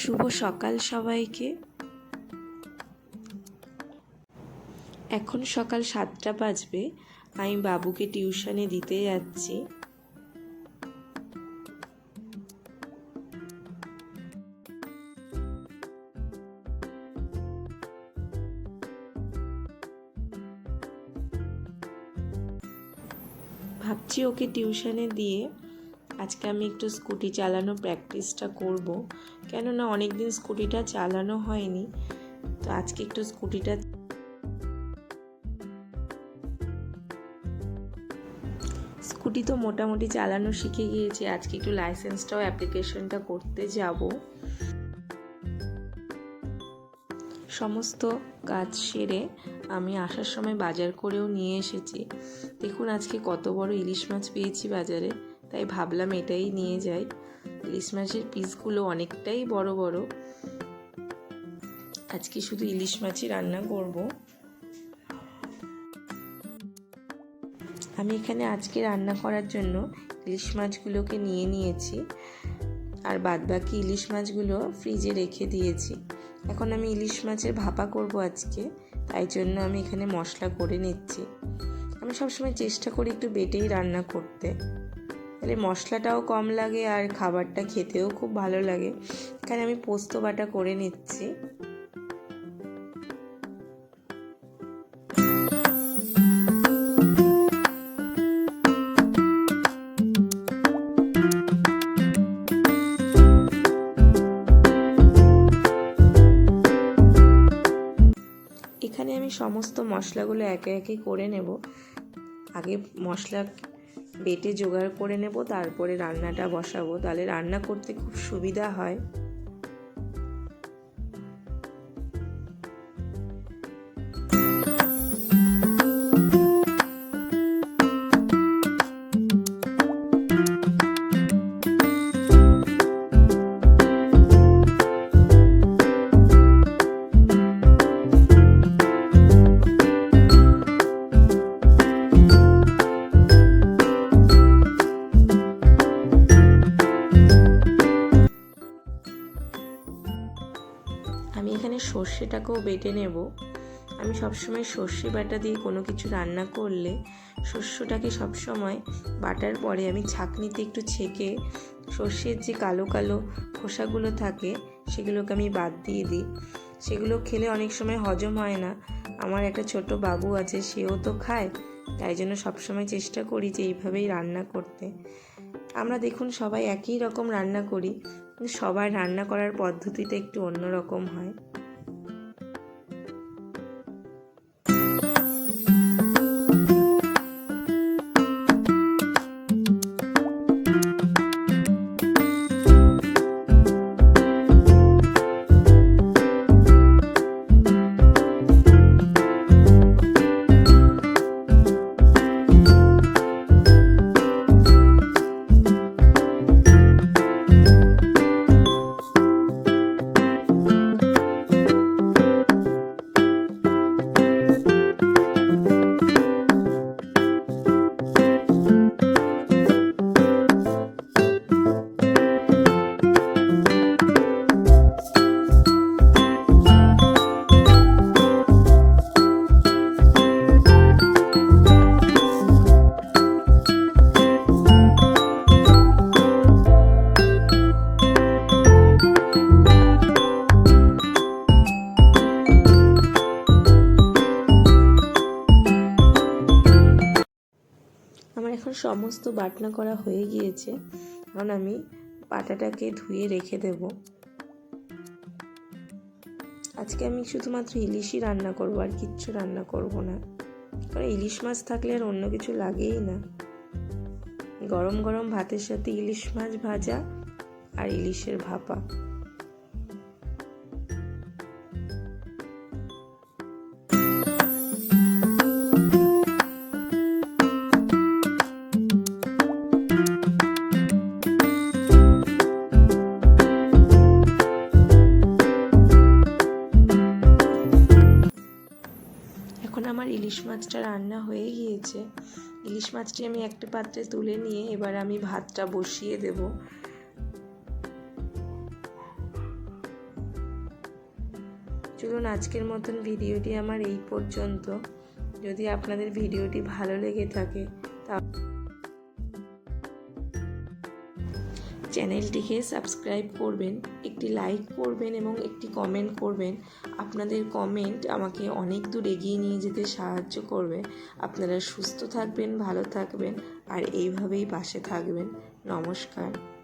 শুভ সকাল সবাইকে। এখন সকাল সাতটা বাজবে, আমি বাবুকে টিউশনে দিতে যাচ্ছি। ভাবছি ওকে টিউশনে দিয়ে আজকে আমি একটু স্কুটি চালানো প্র্যাকটিসটা করব। কেননা অনেক দিন স্কুটিটা চালানো হয়নি, তো আজকে একটু স্কুটিটা স্কুটি তো মোটামুটি চালানো শিখে গিয়েছি, আজকে একটু লাইসেন্সটাও, অ্যাপ্লিকেশনটা করতে যাব। সমস্ত কাজ সেরে আমি আসার সময় বাজার করেও নিয়ে এসেছি। দেখুন আজকে কত বড় ইলিশ মাছ পেয়েছি বাজারে। তাই ভাবলাম এটাই নিয়ে যাই। ইলিশ মাছের পিসগুলো অনেকটাই বড় বড়। আজকে শুধু ইলিশ মাছই রান্না করব। আমি এখানে আজকে রান্না করার জন্য ইলিশ মাছগুলোকে নিয়ে নিয়েছি। আর বাদবাকি ইলিশ মাছগুলো ফ্রিজে রেখে দিয়েছি। এখন আমি ইলিশ মাছের ভাপা করব আজকে। তাই জন্য আমি এখানে মশলা করে নিচ্ছি। আমি সবসময় চেষ্টা করি একটু বেটেই রান্না করতে। তাহলে মশলাটাও কম লাগে আর খাবারটা খেতেও খুব ভালো লাগে। এখানে আমি পোস্ত বাটা করে নিচ্ছি। এখানে আমি সমস্ত মশলাগুলো একে একে করে নেব। আগে মশলা বেটে জোগাড় করে নেব তারপরে রান্নাটা বসাবো। তাহলে রান্না করতে খুব সুবিধা হয়। সর্ষেটাকেও বেটে নেব। আমি সবসময় সর্ষে বাটা দিয়ে কোনো কিছু রান্না করলে শস্যটাকে সবসময় বাটার পরে আমি ছাঁকনিতে একটু ছেঁকে সর্ষের যে কালো কালো খোসাগুলো থাকে, সেগুলোকে আমি বাদ দিয়ে দিই। সেগুলো খেলে অনেক সময় হজম হয় না। আমার একটা ছোট বাবু আছে, সেও তো খায়, তাই জন্য সবসময় চেষ্টা করি যে এইভাবেই রান্না করতে। আমরা দেখুন সবাই একই রকম রান্না করি, কিন্তু সবার রান্না করার পদ্ধতিটা একটু অন্যরকম হয়। এখন সমস্ত বাটনা করা হয়ে গিয়েছে, এখন আমি পাটাটাকে ধুয়ে রেখে দেব। আজকে আমি শুধুমাত্র ইলিশই রান্না করব, আর কিচ্ছু রান্না করব না। কারণ ইলিশ মাছ থাকলে আর অন্য কিছু লাগেই না। গরম গরম ভাতের সাথে ইলিশ মাছ ভাজা আর ইলিশের ভাপা। এখন আমার ইলিশ মাছটা রান্না হয়ে গিয়েছে। ইলিশ মাছটি আমি একটা পাত্রে তুলে নিয়ে এবার আমি ভাতটা বসিয়ে দেব। চলুন আজকের মতন ভিডিওটি আমার এই পর্যন্ত। যদি আপনাদের ভিডিওটি ভালো লেগে থাকে তা চ্যানেলটিকে সাবস্ক্রাইব করবেন, একটি লাইক করবেন এবং একটি কমেন্ট করবেন। আপনাদের কমেন্ট আমাকে অনেক দূর এগিয়ে নিয়ে যেতে সাহায্য করবে। আপনারা সুস্থ থাকবেন, ভালো থাকবেন, আর এইভাবেই পাশে থাকবেন। নমস্কার।